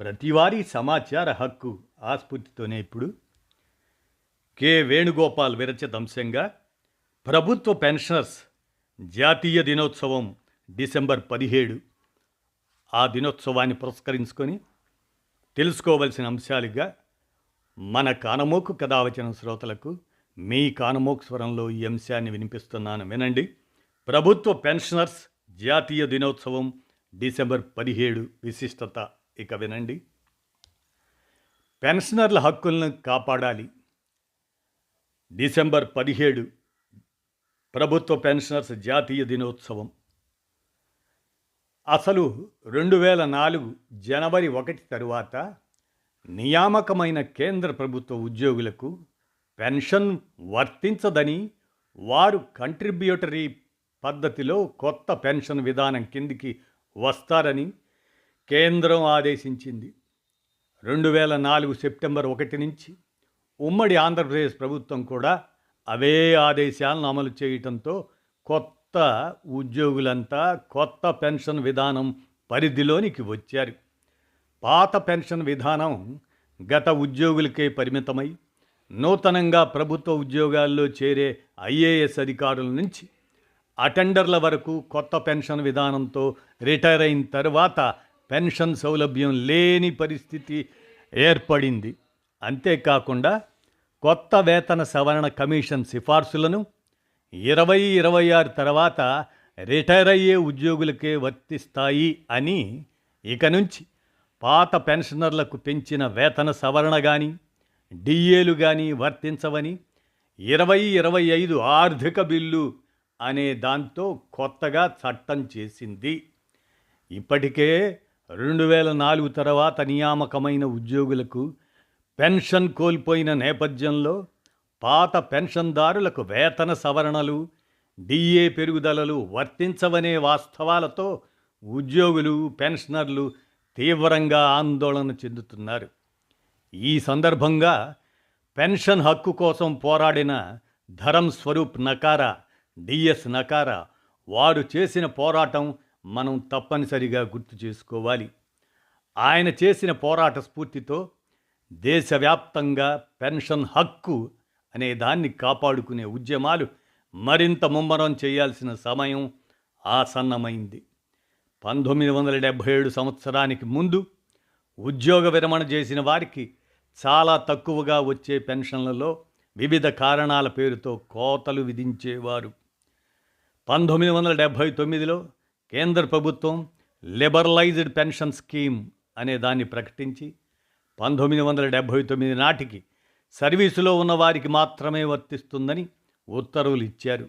ప్రతివారీ సమాచార హక్కు ఆస్ఫూర్తితోనే ఇప్పుడు. కె. వేణుగోపాల్ విరచిత అంశంగా ప్రభుత్వ పెన్షనర్స్ జాతీయ దినోత్సవం డిసెంబర్ పదిహేడు. ఆ దినోత్సవాన్ని పురస్కరించుకొని తెలుసుకోవలసిన అంశాలుగా మన కానమోకు కథావచన శ్రోతలకు మీ కానమోకు స్వరంలో ఈ అంశాన్ని వినిపిస్తున్నాను. వినండి. ప్రభుత్వ పెన్షనర్స్ జాతీయ దినోత్సవం డిసెంబర్ పదిహేడు విశిష్టత. ఇక వినండి. పెన్షనర్ల హక్కులను కాపాడాలి. డిసెంబర్ పదిహేడు ప్రభుత్వ పెన్షనర్స్ జాతీయ దినోత్సవం. అసలు రెండు వేల నాలుగు జనవరి ఒకటి తరువాత నియామకమైన కేంద్ర ప్రభుత్వ ఉద్యోగులకు పెన్షన్ వర్తించదని వారు కంట్రిబ్యూటరీ పద్ధతిలో కొత్త పెన్షన్ విధానం కిందికి వస్తారని కేంద్రం ఆదేశించింది. రెండు వేల నాలుగు సెప్టెంబర్ ఒకటి నుంచి ఉమ్మడి ఆంధ్రప్రదేశ్ ప్రభుత్వం కూడా అవే ఆదేశాలను అమలు చేయటంతో కొత్త ఉద్యోగులంతా కొత్త పెన్షన్ విధానం పరిధిలోనికి వచ్చారు. పాత పెన్షన్ విధానం గత ఉద్యోగులకే పరిమితమై నూతనంగా ప్రభుత్వ ఉద్యోగాల్లో చేరే ఐఏఎస్ అధికారుల నుంచి అటెండర్ల వరకు కొత్త పెన్షన్ విధానంతో రిటైర్ అయిన తర్వాత పెన్షన్ సౌలభ్యం లేని పరిస్థితి ఏర్పడింది. అంతేకాకుండా కొత్త వేతన సవరణ కమిషన్ సిఫార్సులను ఇరవై ఇరవై ఆరు తర్వాత రిటైర్ అయ్యే ఉద్యోగులకే వర్తిస్తాయి అని ఇక నుంచి పాత పెన్షనర్లకు పెంచిన వేతన సవరణ కానీ డిఏలు కానీ వర్తించవని ఇరవై ఇరవై ఐదు ఆర్థిక బిల్లు అనే దాంతో కొత్తగా చట్టం చేసింది. ఇప్పటికే రెండు వేల నాలుగు తర్వాత నియామకమైన ఉద్యోగులకు పెన్షన్ కోల్పోయిన నేపథ్యంలో పాత పెన్షన్దారులకు వేతన సవరణలు డిఏ పెరుగుదలలు వర్తించవనే వాస్తవాలతో ఉద్యోగులు పెన్షనర్లు తీవ్రంగా ఆందోళన చెందుతున్నారు. ఈ సందర్భంగా పెన్షన్ హక్కు కోసం పోరాడిన ధరం స్వరూప్ నకారా డిఎస్ నకారా వారు చేసిన పోరాటం మనం తప్పనిసరిగా గుర్తు చేసుకోవాలి. ఆయన చేసిన పోరాట స్ఫూర్తితో దేశవ్యాప్తంగా పెన్షన్ హక్కు అనే దాన్ని కాపాడుకునే ఉద్యమాలు మరింత ముమ్మరం చేయాల్సిన సమయం ఆసన్నమైంది. పంతొమ్మిది వందల డెబ్భై ఏడు సంవత్సరానికి ముందు ఉద్యోగ విరమణ చేసిన వారికి చాలా తక్కువగా వచ్చే పెన్షన్లలో వివిధ కారణాల పేరుతో కోతలు విధించేవారు. పంతొమ్మిది వందల డెబ్భై తొమ్మిదిలో కేంద్ర ప్రభుత్వం లిబరలైజ్డ్ పెన్షన్ స్కీమ్ అనే దాన్ని ప్రకటించి పంతొమ్మిది వందల డెబ్భై తొమ్మిది నాటికి సర్వీసులో ఉన్న వారికి మాత్రమే వర్తిస్తుందని ఉత్తర్వులు ఇచ్చారు.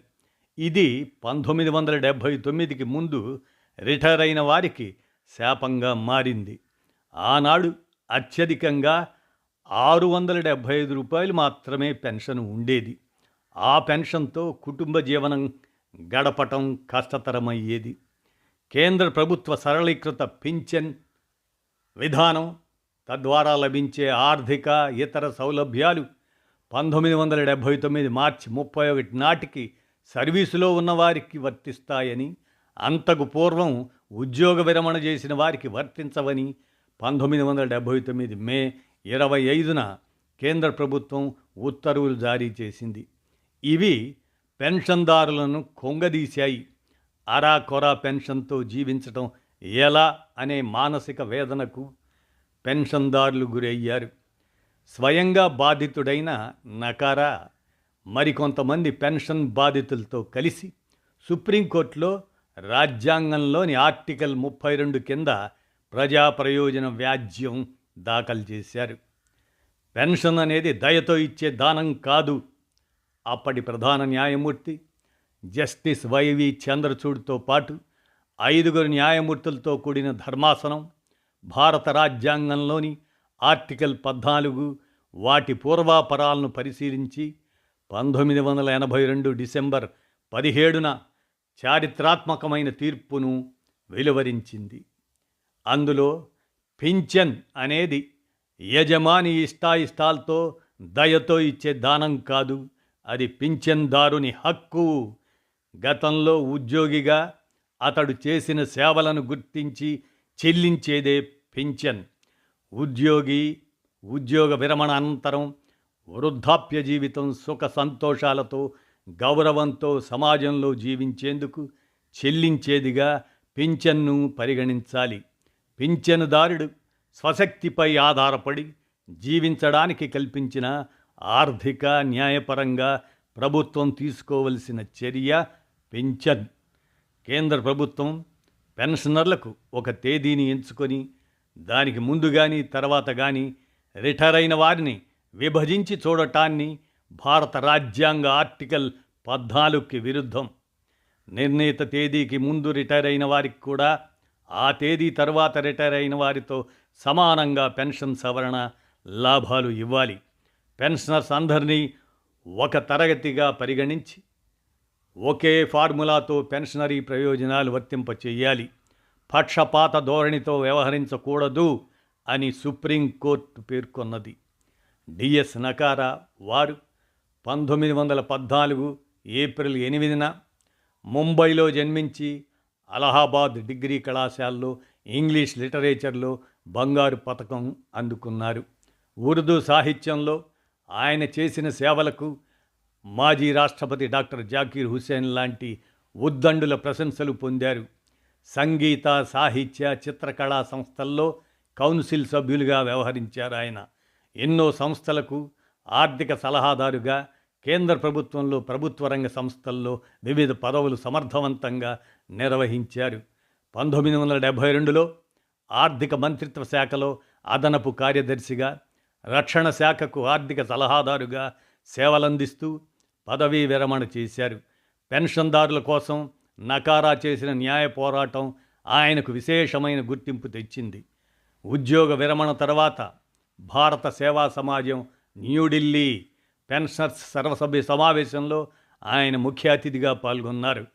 ఇది పంతొమ్మిది వందల డెబ్భై తొమ్మిదికి ముందు రిటైర్ అయిన వారికి శాపంగా మారింది. ఆనాడు అత్యధికంగా ఆరు వందల డెబ్భై ఐదు రూపాయలు మాత్రమే పెన్షన్ ఉండేది. ఆ పెన్షన్తో కుటుంబ జీవనం గడపటం కష్టతరమయ్యేది. కేంద్ర ప్రభుత్వ సరళీకృత పింఛన్ విధానం తద్వారా లభించే ఆర్థిక ఇతర సౌలభ్యాలు పంతొమ్మిది వందల డెబ్భై తొమ్మిది మార్చి ముప్పై ఒకటి నాటికి సర్వీసులో ఉన్నవారికి వర్తిస్తాయని అంతకు పూర్వం ఉద్యోగ విరమణ చేసిన వారికి వర్తించవని పంతొమ్మిది వందల డెబ్భై తొమ్మిది మే ఇరవై ఐదున కేంద్ర ప్రభుత్వం ఉత్తర్వులు జారీ చేసింది. ఇవి పెన్షన్దారులను కొంగదీశాయి. అరా కొరా పెన్షన్తో జీవించటం ఎలా అనే మానసిక వేదనకు పెన్షన్దారులు గురయ్యారు. స్వయంగా బాధితుడైన నకారా మరికొంతమంది పెన్షన్ బాధితులతో కలిసి సుప్రీంకోర్టులో రాజ్యాంగంలోని ఆర్టికల్ ముప్పై రెండు కింద ప్రజా ప్రయోజన వ్యాజ్యం దాఖలు చేశారు. పెన్షన్ అనేది దయతో ఇచ్చే దానం కాదు. అప్పటి ప్రధాన న్యాయమూర్తి జస్టిస్ వైవి చంద్రచూడ్తో పాటు ఐదుగురు న్యాయమూర్తులతో కూడిన ధర్మాసనం భారత రాజ్యాంగంలోని ఆర్టికల్ పద్నాలుగు వాటి పూర్వాపరాలను పరిశీలించి పంతొమ్మిది వందల ఎనభై రెండు డిసెంబర్ పదిహేడున చారిత్రాత్మకమైన తీర్పును వెలువరించింది. అందులో పింఛన్ అనేది యజమాని ఇష్టాయిష్టాలతో దయతో ఇచ్చే దానం కాదు అది పింఛన్దారుని హక్కు గతంలో ఉద్యోగిగా అతడు చేసిన సేవలను గుర్తించి చెల్లించేదే పింఛన్. ఉద్యోగి ఉద్యోగ విరమణ అనంతరం వృద్ధాప్య జీవితం సుఖ సంతోషాలతో గౌరవంతో సమాజంలో జీవించేందుకు చెల్లించేదిగా పింఛన్ను పరిగణించాలి. పింఛనుదారుడు స్వశక్తిపై ఆధారపడి జీవించడానికి కల్పించిన ఆర్థిక న్యాయపరంగా ప్రభుత్వం తీసుకోవలసిన చర్య పెన్షన్ కేంద్ర ప్రభుత్వం పెన్షనర్లకు ఒక తేదీని ఎంచుకొని దానికి ముందు కానీ తర్వాత కానీ రిటైర్ అయిన వారిని విభజించి చూడటాన్ని భారత రాజ్యాంగ ఆర్టికల్ పద్నాలుగుకి విరుద్ధం. నిర్ణీత తేదీకి ముందు రిటైర్ అయిన వారికి కూడా ఆ తేదీ తర్వాత రిటైర్ అయిన వారితో సమానంగా పెన్షన్ సవరణ లాభాలు ఇవ్వాలి. పెన్షనర్స్ అందరినీ ఒక తరగతిగా పరిగణించి ఒకే ఫార్ములాతో పెన్షనరీ ప్రయోజనాలు వర్తింపచేయాలి. పక్షపాత ధోరణితో వ్యవహరించకూడదు అని సుప్రీంకోర్టు పేర్కొన్నది. డిఎస్ నకారా వారు పంతొమ్మిది వందల పద్నాలుగు ఏప్రిల్ ఎనిమిదిన ముంబైలో జన్మించి అలహాబాద్ డిగ్రీ కళాశాలలో ఇంగ్లీష్ లిటరేచర్లో బంగారు పథకం అందుకున్నారు. ఉర్దూ సాహిత్యంలో ఆయన చేసిన సేవలకు మాజీ రాష్ట్రపతి డాక్టర్ జాకీర్ హుసేన్ లాంటి ఉద్దండుల ప్రశంసలు పొందారు. సంగీత సాహిత్య చిత్రకళా సంస్థల్లో కౌన్సిల్ సభ్యులుగా వ్యవహరించారు ఆయన. ఎన్నో సంస్థలకు ఆర్థిక సలహాదారుగా కేంద్ర ప్రభుత్వంలో ప్రభుత్వ రంగ సంస్థల్లో వివిధ పదవులు సమర్థవంతంగా నిర్వహించారు. పంతొమ్మిది వందల డెబ్భై రెండులో ఆర్థిక మంత్రిత్వ శాఖలో అదనపు కార్యదర్శిగా రక్షణ శాఖకు ఆర్థిక సలహాదారుగా సేవలందిస్తూ పదవీ విరమణ చేశారు. పెన్షన్దారుల కోసం నకారా చేసిన న్యాయ పోరాటం ఆయనకు విశేషమైన గుర్తింపు తెచ్చింది. ఉద్యోగ విరమణ తర్వాత భారత సేవా సమాజం న్యూఢిల్లీ పెన్షనర్స్ సర్వసభ్య సమావేశంలో ఆయన ముఖ్య అతిథిగా పాల్గొన్నారు.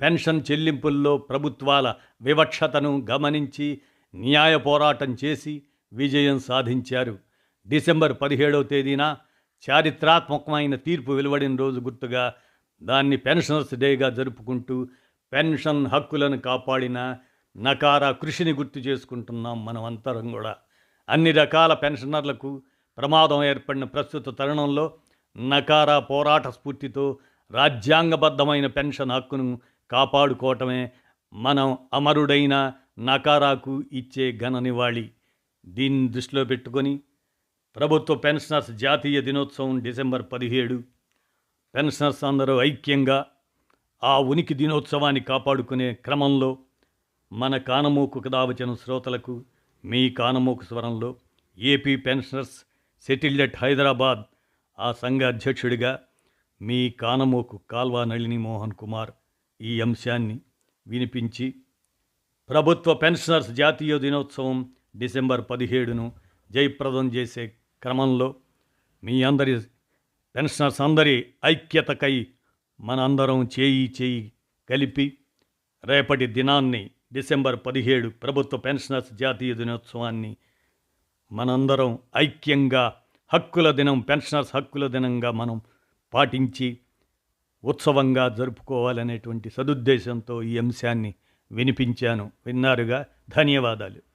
పెన్షన్ చెల్లింపుల్లో ప్రభుత్వాల వివక్షతను గమనించి న్యాయ పోరాటం చేసి విజయం సాధించారు. డిసెంబర్ పదిహేడవ తేదీన చారిత్రాత్మకమైన తీర్పు వెలువడిన రోజు గుర్తుగా దాన్ని పెన్షనర్స్ డేగా జరుపుకుంటూ పెన్షన్ హక్కులను కాపాడిన నకారా కృషిని గుర్తు చేసుకుంటున్నాం మనం అంతరం కూడా. అన్ని రకాల పెన్షనర్లకు ప్రమాదం ఏర్పడిన ప్రస్తుత తరుణంలో నకారా పోరాట స్ఫూర్తితో రాజ్యాంగబద్ధమైన పెన్షన్ హక్కును కాపాడుకోవటమే మనం అమరుడైన నకారాకు ఇచ్చే ఘన నివాళి. దీన్ని దృష్టిలో పెట్టుకొని ప్రభుత్వ పెన్షనర్స్ జాతీయ దినోత్సవం డిసెంబర్ పదిహేడు. పెన్షనర్స్ అందరూ ఐక్యంగా ఆ ఉనికి దినోత్సవాన్ని కాపాడుకునే క్రమంలో మన కానమూకు కథావచన శ్రోతలకు మీ కానమూకు స్వరంలో AP pensioners settled at Hyderabad ఆ సంఘ అధ్యక్షుడిగా మీ కానమోకు కాల్వా నళిని మోహన్ కుమార్ ఈ అంశాన్ని వినిపించి ప్రభుత్వ పెన్షనర్స్ జాతీయ దినోత్సవం డిసెంబర్ పదిహేడును జయప్రదం చేసే క్రమంలో మీ అందరి పెన్షనర్స్ అందరి ఐక్యతకై మనందరం చేయి చేయి కలిపి రేపటి దినాన్ని డిసెంబర్ పదిహేడు ప్రభుత్వ పెన్షనర్స్ జాతీయ దినోత్సవాన్ని మనందరం ఐక్యంగా హక్కుల దినం పెన్షనర్స్ హక్కుల దినంగా మనం పాటించి ఉత్సవంగా జరుపుకోవాలనేటువంటి సదుద్దేశంతో ఈ అంశాన్ని వినిపించాను. విన్నారుగా? ధన్యవాదాలు.